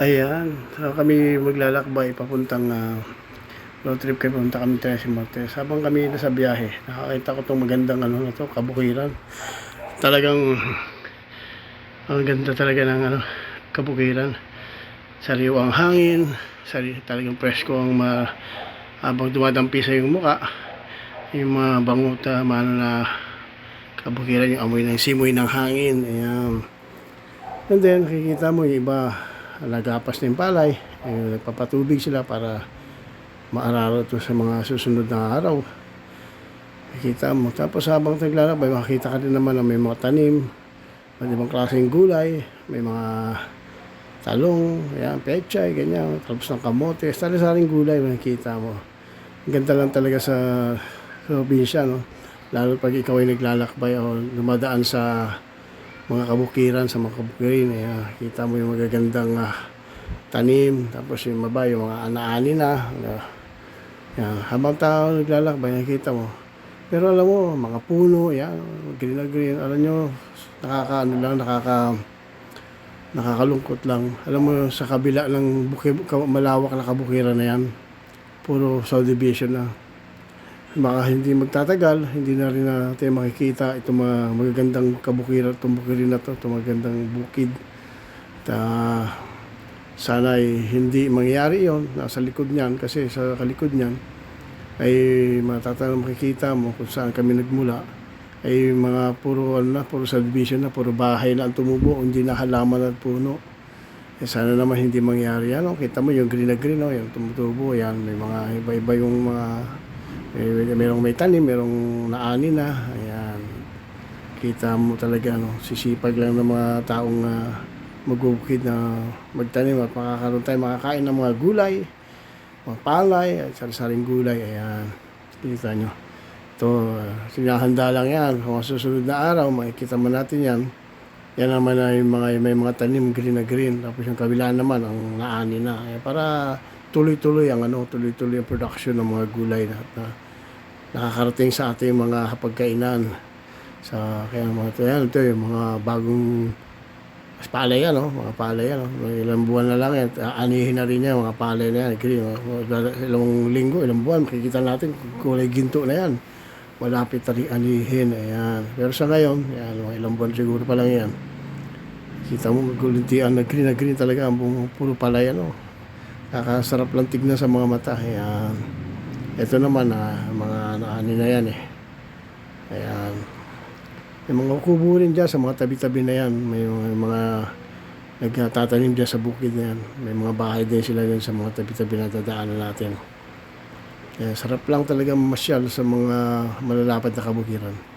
Ayan, so kami maglalakbay papuntang ah, road trip kami papunta kami Tres Martes. Habang kami nasa biyahe, nakakita ko itong magandang ano na to, kabukiran. Talagang ang ganda talaga ng ano, kabukiran. Sariwang hangin, sari, talagang presko ang ma, habang dumadampi sa yung muka. Yung mga bangot ah, ano na kabukiran, yung amoy ng simoy ng hangin. Ayan. And then, kikita mo yung iba, nagapas na yung palay. Eh, nagpapatubig sila para maararo ito sa mga susunod na araw. Kikita mo. Tapos habang naglalakbay, makikita ka din naman na may mga tanim, may ibang klaseng gulay, may mga talong, yan, pechay, ganyan, tapos ng kamote, sari-saring gulay makikita mo. Ganda lang talaga sa, probinsya, no? Lalo pag ikaw ay naglalakbay o dumadaan sa mga kabukiran sa mga kabukirin eh, ah, kita mo yung magagandang ah, tanim tapos yung maba yung mga anaani na ah, yan. habang tao naglalakbay nakita mo pero alam mo mga puno yan green na green alam nyo nakaka ano lang nakaka nakakalungkot lang alam mo sa kabila ng buki, malawak na kabukiran na yan puro subdivision na baka hindi magtatagal, hindi na rin natin makikita itong mga magagandang kabukiran, itong bukirin na to, itong magagandang bukid. At ah, sana ay hindi mangyayari yon nasa likod niyan kasi sa kalikod niyan ay matatang makikita mo kung saan kami nagmula ay mga puro ano na, puro subdivision na, puro bahay na ang tumubo, hindi na halaman at puno. Eh, sana naman hindi mangyari yan. Oh. Kita mo yung green na green, oh, yung tumutubo, yan. May mga iba-iba yung mga may, merong may tanim, merong naani na. Ayan. Kita mo talaga, no, sisipag lang ng mga taong uh, magbubukid na magtanim at makakaroon tayo makakain ng mga gulay, mga palay, at sari-saring gulay. Ayan. Kita nyo. Ito, uh, sinahanda lang yan. Kung susunod na araw, makikita mo natin yan. Yan naman ay mga, may mga tanim green na green. Tapos yung kabila naman, ang naani na. Eh, para tuloy-tuloy ang ano, tuloy-tuloy ang production ng mga gulay na, na nakakarating sa ating mga hapagkainan. Sa kaya mga ito yan, ito yung mga bagong palay yan, no? mga palay yan. No? May ilang buwan na lang yan. Anihin na rin yan, mga palay na yan. Green, no? Ilang linggo, ilang buwan, makikita natin kulay ginto na yan. Malapit na rin anihin, ayan. Pero sa ngayon, yan, mga ilang buwan siguro pa lang yan. Kita mo, gulintian na green na green talaga, ang puro palay, ano. Kakasarap lang tignan sa mga mata. Ayan. Ito naman, ah, mga naani na yan eh. Ayan. May mga kubo rin dyan sa mga tabi-tabi na yan. May mga nagtatanim dyan sa bukid na yan. May mga bahay din sila dyan sa mga tabi-tabi na dadaanan natin. Kaya sarap lang talaga mamasyal sa mga malalapad na kabukiran.